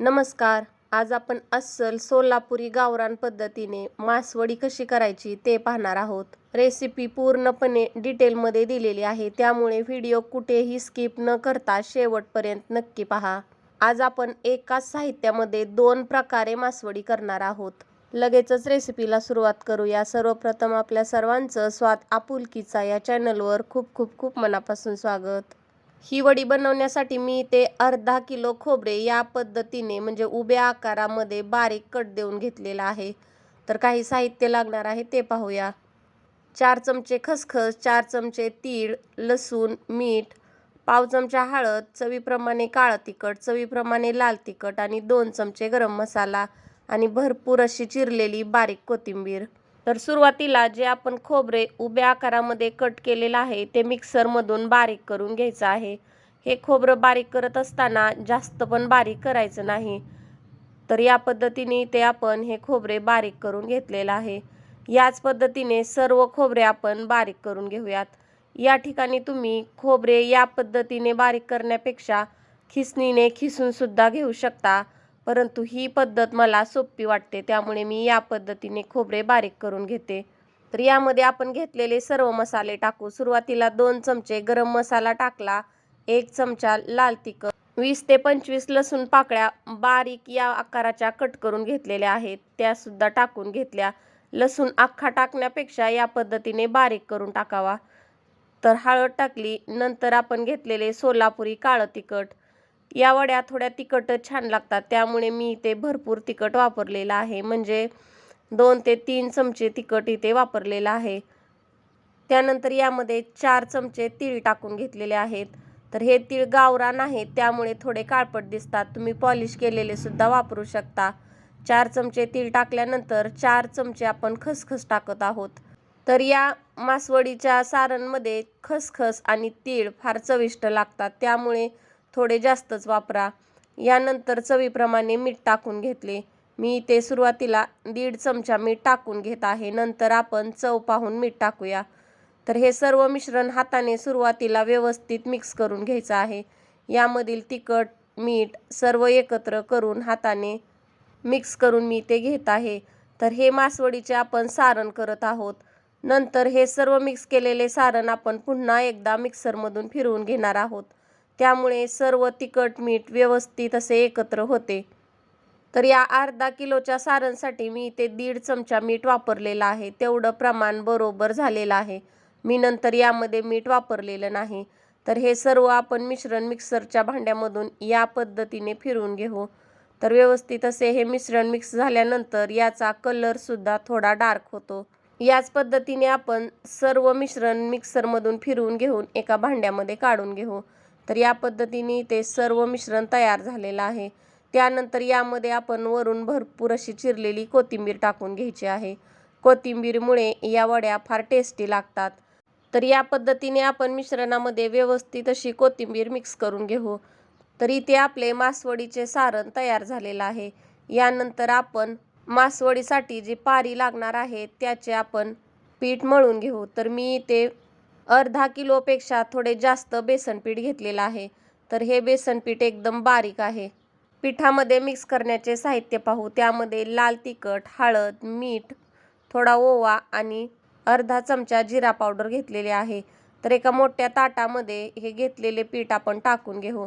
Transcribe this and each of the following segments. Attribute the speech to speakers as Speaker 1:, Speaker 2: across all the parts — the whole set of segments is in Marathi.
Speaker 1: नमस्कार. आज आपण अस्सल सोलापुरी गावरान पद्धतीने मासवडी कशी करायची ते पाहणार आहोत. रेसिपी पूर्णपणे डिटेलमध्ये दिलेली आहे. त्यामुळे व्हिडिओ कुठेही स्किप न करता शेवटपर्यंत नक्की पहा. आज आपण एकाच साहित्यामध्ये दोन प्रकारे मासवडी करणार आहोत. लगेचच रेसिपीला सुरुवात करूया. सर्वप्रथम आपल्या सर्वांचं स्वाद आपुलकीचा या चॅनलवर खूप खूप खूप मनापासून स्वागत. ही वडी बनवण्यासाठी मी ते अर्धा किलो खोबरे या पद्धतीने म्हणजे उभ्या आकारामध्ये बारीक कट देऊन घेतलेला आहे. तर काही साहित्य लागणार आहे ते पाहूया. चार चमचे खसखस चार चमचे तीळ लसूण मीठ पाव चमचा हळद चवीप्रमाणे काळं तिखट चवीप्रमाणे लाल तिखट आणि दोन चमचे गरम मसाला आणि भरपूर अशी चिरलेली बारीक कोथिंबीर. तर सुरुवातीला जे आपण खोबरे उभ्या आकारामध्ये कट केलेलं आहे ते मिक्सरमधून बारीक करून घ्यायचं आहे. हे खोबरं बारीक करत असताना जास्त पण बारीक करायचं नाही. तर या पद्धतीने ते आपण हे खोबरे बारीक करून घेतलेलं आहे. याच पद्धतीने सर्व खोबरे आपण बारीक करून घेऊयात. या ठिकाणी तुम्ही खोबरे या पद्धतीने बारीक करण्यापेक्षा खिसणीने खिसूनसुद्धा घेऊ शकता. परंतु ही पद्धत मला सोपी वाटते त्यामुळे मी या पद्धतीने खोबरे बारीक करून घेते. तर यामध्ये आपण घेतलेले सर्व मसाले टाकू. सुरुवातीला दोन चमचे गरम मसाला टाकला एक चमचा लाल तिखट वीस ते पंचवीस लसूण पाकळ्या बारीक या आकाराच्या कट करून घेतलेल्या आहेत. त्यासुद्धा टाकून घेतल्या. लसूण अख्खा टाकण्यापेक्षा या पद्धतीने बारीक करून टाकावा. तर हळद टाकली नंतर आपण घेतलेले सोलापुरी काळं तिखट या वड्या थोड्या तिखटच छान लागतात. त्यामुळे मी इथे भरपूर तिखट वापरलेलं आहे. म्हणजे दोन ते तीन चमचे तिखट इथे वापरलेलं आहे. त्यानंतर यामध्ये चार चमचे तीळ टाकून घेतलेले आहेत. तर हे तीळ गावरान आहेत त्यामुळे थोडे काळपट दिसतात. तुम्ही पॉलिश केलेले सुद्धा वापरू शकता. चार चमचे तीळ टाकल्यानंतर चार चमचे आपण खसखस टाकत आहोत. तर या मासवडीच्या सारणमध्ये खसखस आणि तीळ फार चविष्ट लागतात. त्यामुळे थोडे जास्तच वापरा. यानंतर चवीप्रमाणे मीठ टाकून घेतले. मी इथे सुरुवातीला दीड चमचा मीठ टाकून घेत आहे. नंतर आपण चव पाहून मीठ टाकूया. तर हे सर्व मिश्रण हाताने सुरुवातीला व्यवस्थित मिक्स करून घ्यायचं आहे. यामधील तिखट मीठ सर्व एकत्र करून हाताने मिक्स करून मी ते घेत आहे. तर हे मासवडीचे आपण सारण करत आहोत. नंतर हे सर्व मिक्स केलेले सारण आपण पुन्हा एकदा मिक्सरमधून फिरवून घेणार आहोत. त्यामुळे सर्व तिखट मीठ व्यवस्थित असे एकत्र होते. तर या अर्धा किलोच्या सारणसाठी मी इथे दीड चमचा मीठ वापरलेलं आहे. तेवढं प्रमाण बरोबर झालेलं आहे. मी नंतर यामध्ये मीठ वापरलेलं नाही. तर हे सर्व आपण मिश्रण मिक्सरच्या भांड्यामधून या पद्धतीने फिरवून घेऊ. तर व्यवस्थित असे हे मिश्रण मिक्स झाल्यानंतर याचा कलरसुद्धा थोडा डार्क होतो. याच पद्धतीने आपण सर्व मिश्रण मिक्सरमधून फिरवून घेऊन एका भांड्यामध्ये काढून घेऊ. तर या पद्धतीने ते सर्व मिश्रण तयार झालेलं आहे. त्यानंतर यामध्ये आपण वरून भरपूर अशी चिरलेली कोथिंबीर टाकून घ्यायची आहे. कोथिंबीरमुळे या वड्या फार टेस्टी लागतात. तर या पद्धतीने आपण मिश्रणामध्ये व्यवस्थित अशी कोथिंबीर मिक्स करून घेऊ. तर इथे आपले मासवडीचे सारण तयार झालेलं आहे. यानंतर आपण मासवडीसाठी जी पारी लागणार आहे त्याचे आपण पीठ मळून घेऊ. तर मी इथे अर्धा किलोपेक्षा थोडे जास्त बेसन पीठ घेतलेलं आहे. तर हे बेसन पीठ एकदम बारीक आहे. पिठामध्ये मिक्स करण्याचे साहित्य पाहू. त्यामध्ये लाल तिखट हळद मीठ थोडा ओवा आणि अर्धा चमचा जिरा पावडर घेतलेले आहे. तर एका मोठ्या ताटामध्ये हे घेतलेले पीठ आपण टाकून घेऊ.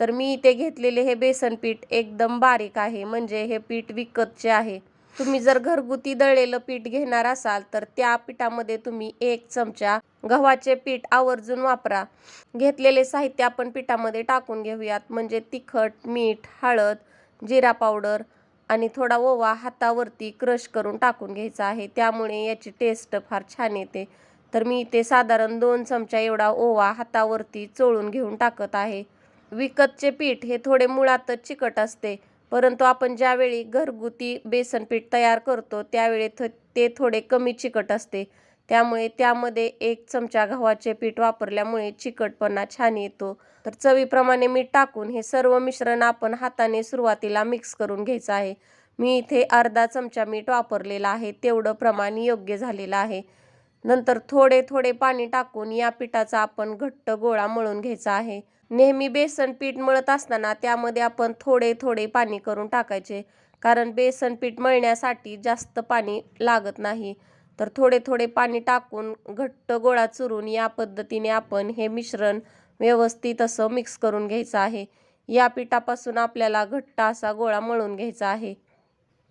Speaker 1: तर मी इथे घेतलेले हे बेसन पीठ एकदम बारीक आहे. म्हणजे हे पीठ विकतचे आहे. तुम्ही जर घरगुती दळलेलं पीठ घेणार असाल तर त्या पिठामध्ये तुम्ही एक चमचा गव्हाचे पीठ आवर्जून वापरा. घेतलेले साहित्य आपण पिठामध्ये टाकून घेऊयात. म्हणजे तिखट मीठ हळद जिरा पावडर आणि थोडा ओवा हातावरती क्रश करून टाकून घ्यायचा आहे. त्यामुळे याची टेस्ट फार छान येते. तर मी इथे साधारण दोन चमचा एवढा ओवा हातावरती चोळून घेऊन टाकत आहे. विकतचे पीठ हे थोडे मुळातच चिकट असते. परंतु आपण ज्यावेळी घरगुती बेसनपीठ तयार करतो त्यावेळी थ ते थोडे कमी चिकट असते. त्यामुळे त्यामध्ये एक चमचा गव्हाचे पीठ वापरल्यामुळे चिकटपणा छान येतो. तर चवीप्रमाणे मीठ टाकून हे सर्व मिश्रण आपण हाताने सुरुवातीला मिक्स करून घ्यायचं आहे. मी इथे अर्धा चमचा मीठ वापरलेलं आहे तेवढं प्रमाण योग्य झालेलं आहे. नंतर थोडे थोडे पाणी टाकून या पिठाचा आपण घट्ट गोळा मळून घ्यायचा आहे. नेहमी बेसन पीठ मळत असताना त्यामध्ये आपण थोडे थोडे पाणी करून टाकायचे. कारण बेसन पीठ मळण्यासाठी जास्त पाणी लागत नाही. तर थोडे थोडे पाणी टाकून घट्ट गोळा चुरून या पद्धतीने आपण हे मिश्रण व्यवस्थित असं मिक्स करून घ्यायचं आहे. या पिठापासून आपल्याला घट्ट असा गोळा मळून घ्यायचा आहे.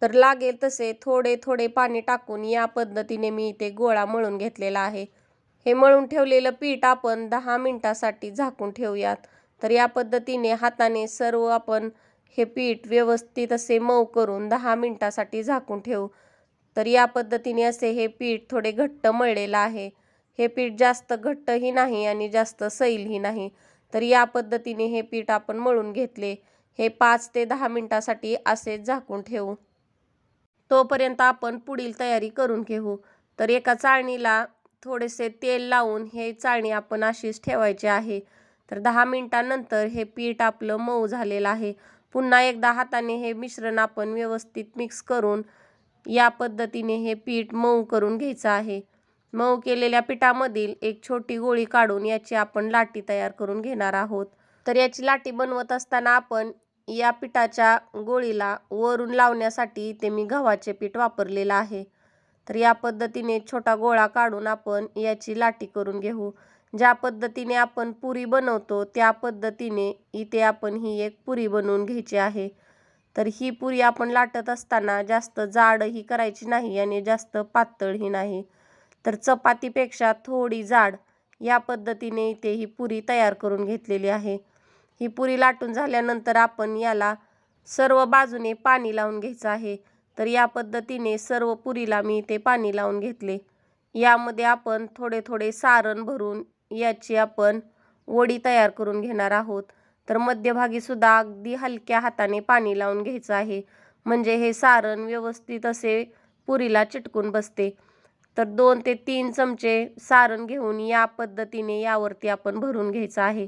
Speaker 1: तर लागेल तसे थोडे थोडे पाणी टाकून या पद्धतीने मी इथे गोळा मळून घेतलेला आहे. हे मळून ठेवलेलं पीठ आपण दहा मिनटासाठी झाकून ठेवूयात. तर या पद्धतीने हाताने सर्व आपण हे पीठ व्यवस्थित असे मऊ करून दहा मिनटासाठी झाकून ठेवू. तर या पद्धतीने असे हे पीठ थोडे घट्ट मळलेलं आहे. हे पीठ जास्त घट्टही नाही आणि जास्त सैलही नाही. तर या पद्धतीने हे पीठ आपण मळून घेतले. हे पाच ते दहा मिनटासाठी असेच झाकून ठेवू. तोपर्यंत आपण पुढील तयारी करून घेऊ. तर एका चाळणीला थोडेसे तेल लावून हे चाळणी आपण अशीच ठेवायची आहे. तर दहा मिनटानंतर हे पीठ आपलं मऊ झालेलं आहे. पुन्हा एकदा हाताने हे मिश्रण आपण व्यवस्थित मिक्स करून या पद्धतीने हे पीठ मऊ करून घ्यायचं आहे. मऊ केलेल्या पिठामधील एक छोटी गोळी काढून याची आपण लाटी तयार करून घेणार आहोत. तर याची लाटी बनवत असताना आपण या पिठाच्या गोळीला वरून लावण्यासाठी ते मी गव्हाचे पीठ वापरलेलं आहे. तर या पद्धतीने छोटा गोळा काढून आपण याची लाटी करून घेऊ. ज्या पद्धतीने आपण पुरी बनवतो त्या पद्धतीने इथे आपण ही एक पुरी बनवून घ्यायची आहे. तर ही पुरी आपण लाटत असताना जास्त जाडही करायची नाही आणि जास्त पातळही नाही. तर चपातीपेक्षा थोडी जाड या पद्धतीने इथे ही पुरी तयार करून घेतलेली आहे. ही पुरी लाटून झाल्यानंतर आपण याला सर्व बाजूने पाणी लावून घ्यायचं आहे. तर या पद्धतीने सर्व पुरीला मी इथे पाणी लावून घेतले. यामध्ये आपण थोडे थोडे सारण भरून याची आपण वडी तयार करून घेणार आहोत. तर मध्यभागी सुद्धा अगदी हलक्या हाताने पाणी लावून घ्यायचं आहे. म्हणजे हे सारण व्यवस्थित असे पुरीला चिटकून बसते. तर दोन ते तीन चमचे सारण घेऊन या पद्धतीने यावरती आपण भरून घ्यायचं आहे.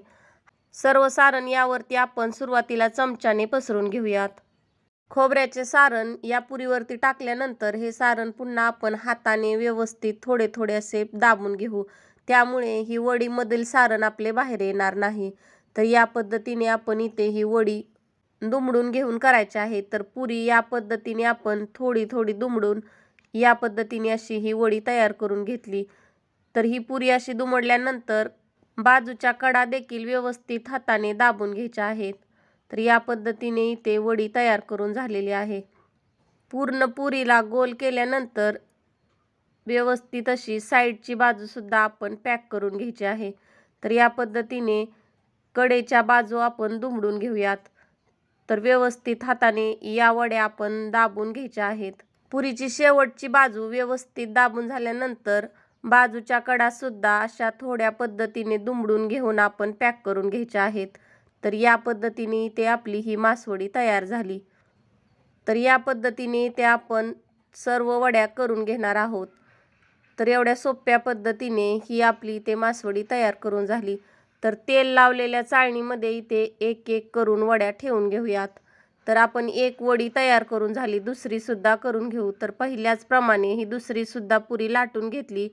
Speaker 1: सर्व सारण यावरती आपण सुरुवातीला चमच्याने पसरून घेऊयात. खोबऱ्याचे सारण या पुरीवरती टाकल्यानंतर हे सारण पुन्हा आपण हाताने व्यवस्थित थोडे थोडे असे दाबून घेऊ. त्यामुळे ही वडीमधील सारण आपले बाहेर येणार नाही. तर या पद्धतीने आपण इथे ही वडी दुमडून घेऊन करायची आहे. तर पुरी या पद्धतीने आपण थोडी थोडी दुमडून या पद्धतीने अशी ही वडी तयार करून घेतली. तर ही पुरी अशी दुमडल्यानंतर बाजूच्या कडा देखील व्यवस्थित हाताने दाबून घ्यायच्या आहेत. तर या पद्धतीने इथे वडी तयार करून झालेली आहे. पूर्ण पुरीला गोल केल्यानंतर व्यवस्थित अशी साईडची बाजूसुद्धा आपण पॅक करून घ्यायची आहे. तर या पद्धतीने कडेच्या बाजू आपण दुमडून घेऊयात. तर व्यवस्थित हाताने या वड्या आपण दाबून घ्यायच्या आहेत. पुरीची शेवटची बाजू व्यवस्थित दाबून झाल्यानंतर बाजूच्या कडासुद्धा अशा थोड्या पद्धतीने दुमडून घेऊन आपण पॅक करून घ्यायच्या आहेत. तर या पद्धतीने इथे आपली ही मासवडी तयार झाली. तर या पद्धतीने इथे आपण सर्व वड्या करून घेणार आहोत. तर एवढ्या सोप्या पद्धतीने ही आपली इथे मासवडी तयार करून झाली. तर तेल लावलेल्या चाळणीमध्ये इथे एक एक करून वड्या ठेवून घेऊयात. तर आपण एक वडी तयार करून झाली दुसरीसुद्धा करून घेऊ. तर पहिल्याचप्रमाणे ही दुसरीसुद्धा पुरी लाटून घेतली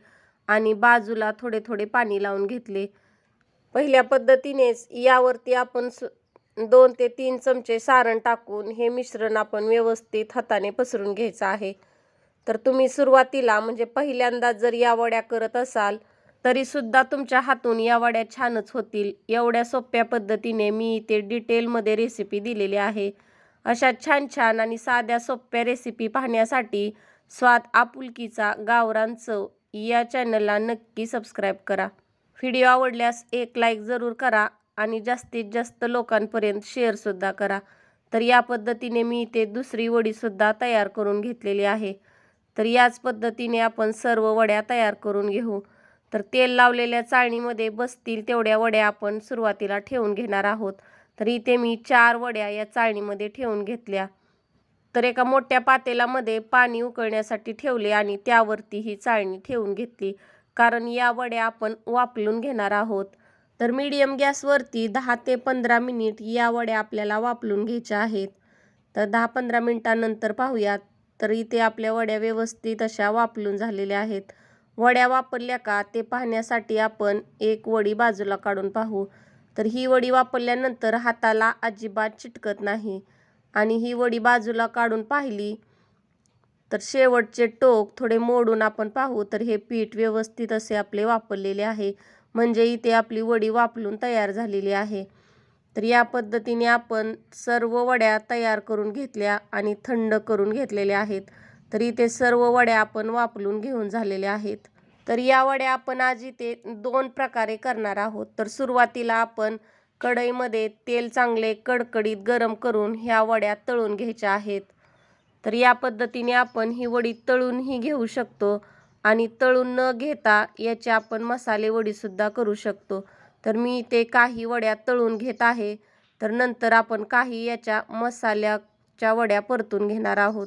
Speaker 1: आणि बाजूला थोडे थोडे पाणी लावून घेतले. पहिल्या पद्धतीनेच यावरती आपण सु दोन ते तीन चमचे सारण टाकून हे मिश्रण आपण व्यवस्थित हाताने पसरून घ्यायचं आहे. तर तुम्ही सुरुवातीला म्हणजे पहिल्यांदा जर या वड्या करत असाल तरीसुद्धा तुमच्या हातून या वड्या छानच होतील. एवढ्या सोप्या पद्धतीने मी इथे डिटेलमध्ये रेसिपी दिलेली आहे. अशा छान छान आणि साध्या सोप्या रेसिपी पाहण्यासाठी स्वाद आपुलकीचा गावरान चव या चॅनलला नक्की सबस्क्राईब करा. व्हिडिओ आवडल्यास एक लाईक जरूर करा आणि जास्तीत जास्त लोकांपर्यंत शेअरसुद्धा करा. तर या पद्धतीने मी इथे दुसरी वडीसुद्धा तयार करून घेतलेली आहे. तर याच पद्धतीने आपण सर्व वड्या तयार करून घेऊ. तर तेल लावलेल्या चाळणीमध्ये बसतील तेवढ्या वड्या आपण सुरुवातीला ठेवून घेणार आहोत. तर इथे मी चार वड्या या चाळणीमध्ये ठेवून घेतल्या. तर एका मोठ्या पातेलामध्ये पाणी उकळण्यासाठी ठेवले आणि त्यावरती ही चाळणी ठेवून घेतली. कारण या वड्या आपण वापरून घेणार आहोत. तर मीडियम गॅसवरती दहा ते पंधरा मिनिट या वड्या आपल्याला वापरून घ्यायच्या आहेत. तर दहा पंधरा मिनटानंतर पाहूयात. तर इथे आपल्या वड्या व्यवस्थित अशा वापरून झालेल्या आहेत. वड्या वापरल्या का ते पाहण्यासाठी आपण एक वडी बाजूला काढून पाहू. तर ही वडी वापरल्यानंतर हाताला अजिबात चिटकत नाही. आणि ही वडी बाजूला काढून पाहिली तर शेवटचे टोक थोडे मोडून आपण पाहू. तर हे पीठ व्यवस्थित असे आपले वापरलेले आहे. म्हणजे इथे आपली वडी वापरून तयार झालेली आहे. तर या पद्धतीने आपण सर्व वड्या तयार करून घेतल्या आणि थंड करून घेतलेल्या आहेत. तर इथे सर्व वड्या आपण वापरून घेऊन झालेल्या आहेत. तर या वड्या आपण आज इथे दोन प्रकारे करणार आहोत. तर सुरुवातीला आपण कढईमध्ये तेल चांगले कडकडीत गरम करून ह्या वड्या तळून घ्यायच्या आहेत. तर या पद्धतीने आपण ही वडी तळूनही घेऊ शकतो आणि तळून न घेता याचे आपण मसाले वडीसुद्धा करू शकतो. तर मी ते काही वड्या तळून घेत आहे. तर नंतर आपण काही याच्या मसाल्याच्या वड्या परतून घेणार आहोत.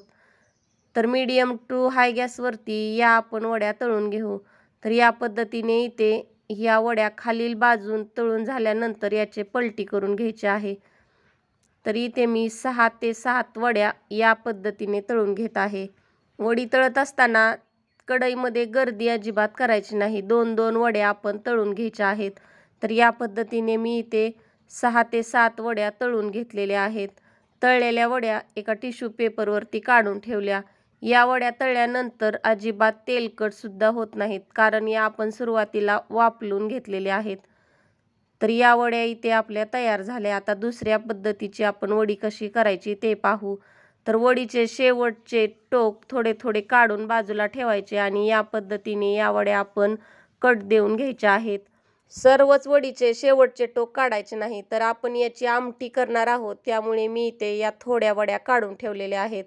Speaker 1: तर मीडियम टू हाय गॅसवरती या आपण वड्या तळून घेऊ. तर या पद्धतीने इथे ह्या वड्या खालील बाजून तळून झाल्यानंतर याचे पलटी करून घ्यायचे आहे. तर इथे मी सहा ते सात वड्या या पद्धतीने तळून घेत आहे. वडी तळत असताना कढईमध्ये गर्दी अजिबात करायची नाही. दोन दोन वड्या आपण तळून घ्यायच्या आहेत. तर या पद्धतीने मी इथे सहा ते सात वड्या तळून घेतलेल्या आहेत. तळलेल्या वड्या एका टिश्यू पेपरवरती काढून ठेवल्या. या वड्या तळल्यानंतर अजिबात तेलकटसुद्धा होत नाहीत कारण या आपण सुरुवातीला वापलून घेतलेल्या आहेत. तर या वड्या इथे आपल्या तयार झाल्या. आता दुसऱ्या पद्धतीची आपण वडी कशी करायची ते पाहू. तर वडीचे शेवटचे टोक थोडे थोडे काढून बाजूला ठेवायचे आणि या पद्धतीने या वड्या आपण कट देऊन घ्यायच्या आहेत. सर्वच वडीचे शेवटचे टोक काढायचे नाही तर आपण याची आमटी करणार आहोत. त्यामुळे मी इथे या थोड्या वड्या काढून ठेवलेल्या आहेत.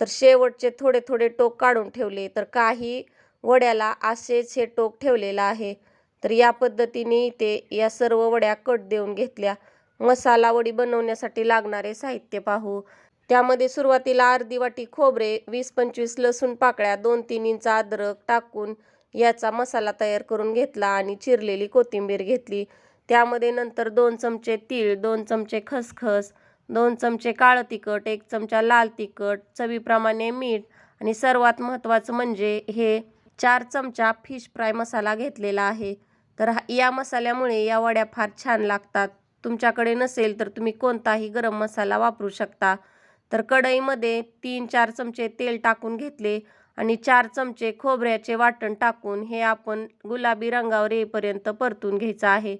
Speaker 1: तर शेवटचे थोडे थोडे टोक काढून ठेवले. तर काही वड्याला असेच हे टोक ठेवलेलं आहे. तर या पद्धतीने इथे या सर्व वड्या कट देऊन घेतल्या. मसाला वडी बनवण्यासाठी लागणारे साहित्य पाहू. त्यामध्ये सुरुवातीला अर्धी वाटी खोबरे वीस पंचवीस लसूण पाकळ्या दोन तीन इंच अद्रक टाकून याचा मसाला तयार करून घेतला आणि चिरलेली कोथिंबीर घेतली. त्यामध्ये नंतर दोन चमचे तीळ दोन चमचे खसखस दोन चमचे काळं तिखट एक चमचा लाल तिखट चवीप्रमाणे मीठ आणि सर्वात महत्त्वाचं म्हणजे हे चार चमचा फिश फ्राय मसाला घेतलेला आहे. तर या मसाल्यामुळे या वड्या फार छान लागतात. तुमच्याकडे नसेल तर तुम्ही कोणताही गरम मसाला वापरू शकता. तर कढईमध्ये तीन चार चमचे तेल टाकून घेतले आणि चार चमचे खोबऱ्याचे वाटण टाकून हे आपण गुलाबी रंगावर येईपर्यंत परतून घ्यायचं आहे.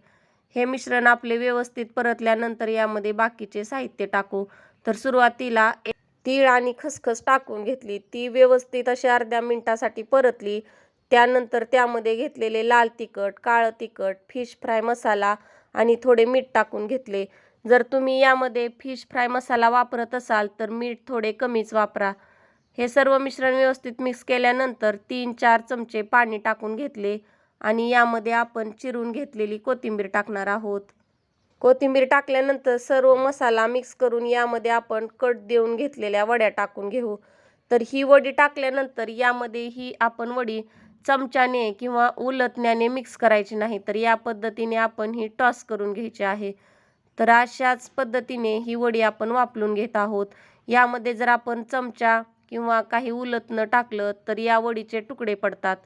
Speaker 1: हे मिश्रण आपले व्यवस्थित परतल्यानंतर यामध्ये बाकीचे साहित्य टाकू. तर सुरुवातीला तीळ आणि खसखस टाकून घेतली. ती व्यवस्थित अशी अर्ध्या मिनिटासाठी परतली. त्यानंतर त्यामध्ये घेतलेले लाल तिखट काळं तिखट फिश फ्राय मसाला आणि थोडे मीठ टाकून घेतले. जर तुम्ही यामध्ये फिश फ्राय मसाला वापरत असाल तर मीठ थोडे कमीच वापरा. हे सर्व मिश्रण व्यवस्थित मिक्स केल्यानंतर तीन चार चमचे पाणी टाकून घेतले आणि यामध्ये आपण चिरून घेतलेली कोथिंबीर टाकणार आहोत. कोथिंबीर टाकल्यानंतर सर्व मसाला मिक्स करून यामध्ये आपण कट देऊन घेतलेल्या वड्या टाकून घेऊ. तर ही वडी टाकल्यानंतर यामध्ये ही आपण वडी चमच्याने किंवा उलटण्याने मिक्स करायची नाही तर या पद्धतीने आपण ही टॉस करून घ्यायची आहे. तर अशाच पद्धतीने ही वडी आपण वापरून घेत आहोत. यामध्ये जर आपण चमचा किंवा काही उलटणं टाकलं तर या वडीचे तुकडे पडतात.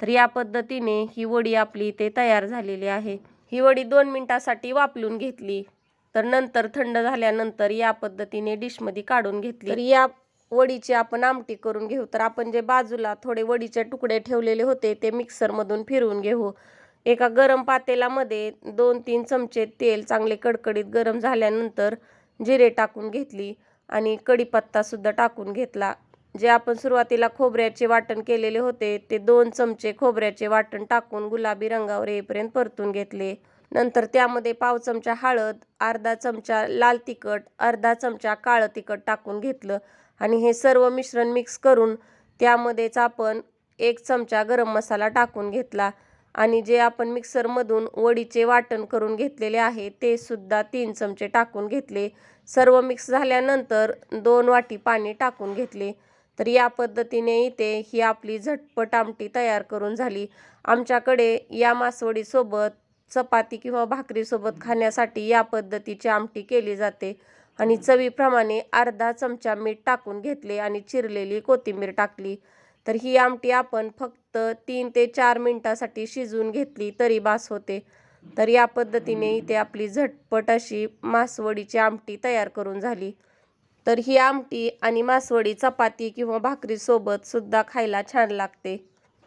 Speaker 1: तर या पद्धतीने ही वडी आपली इथे तयार झालेली आहे. ही वडी दोन मिनिटासाठी वापरून घेतली तर नंतर थंड झाल्यानंतर या पद्धतीने डिशमध्ये काढून घेतली. तर या वडीची आपण आमटी करून घेऊ तर आपण जे बाजूला थोडे वडीचे तुकडे ठेवलेले होते ते मिक्सरमधून फिरवून घेऊ. एका गरम पातेलामध्ये दोन तीन चमचे तेल चांगले कडकडीत गरम झाल्यानंतर जिरे टाकून घेतली आणि कढीपत्तासुद्धा टाकून घेतला. जे आपण सुरुवातीला खोबऱ्याचे वाटण केलेले होते ते दोन चमचे खोबऱ्याचे वाटण टाकून गुलाबी रंगावर येईपर्यंत परतून घेतले. नंतर त्यामध्ये पाव चमचा हळद अर्धा चमचा लाल तिखट अर्धा चमचा काळं तिखट टाकून घेतलं. आणि हे सर्व मिश्रण मिक्स करून त्यामध्येच आपण एक चमचा गरम मसाला टाकून घेतला. आणि जे आपण मिक्सरमधून वडीचे वाटण करून घेतलेले आहे ते सुद्धा तीन चमचे टाकून घेतले. सर्व मिक्स झाल्यानंतर दोन वाटी पाणी टाकून घेतले. तर या पद्धतीने इथे ही आपली झटपट आमटी तयार करून झाली. आमच्याकडे या मासवडीसोबत चपाती किंवा भाकरीसोबत खाण्यासाठी या पद्धतीची आमटी केली जाते. आणि चवीप्रमाणे अर्धा चमचा मीठ टाकून घेतले आणि चिरलेली कोथिंबीर टाकली. तर ही आमटी आपण फक्त तीन ते चार मिनटासाठी शिजवून घेतली तरी बास होते. तर या पद्धतीने इथे आपली झटपट अशी मासवडीची आमटी तयार करून झाली. तर ही आमटी आणि मासवडी चपाती किंवा भाकरीसोबत सुद्धा खायला छान लागते.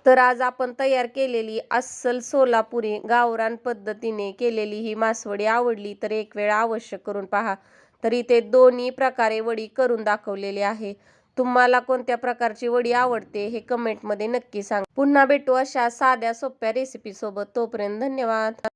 Speaker 1: तर आज आपण तयार केलेली अस्सल सोलापुरी गावरान पद्धतीने केलेली ही मासवडी आवडली तर एक वेळ अवश्य करून पहा. तर इथे दोन्ही प्रकारे वडी करून दाखवलेली आहे. तुम्हाला कोणत्या प्रकारची वडी आवडते हे कमेंटमध्ये नक्की सांगा. पुन्हा भेटू अशा साध्या सोप्या रेसिपीसोबत तोपर्यंत धन्यवाद.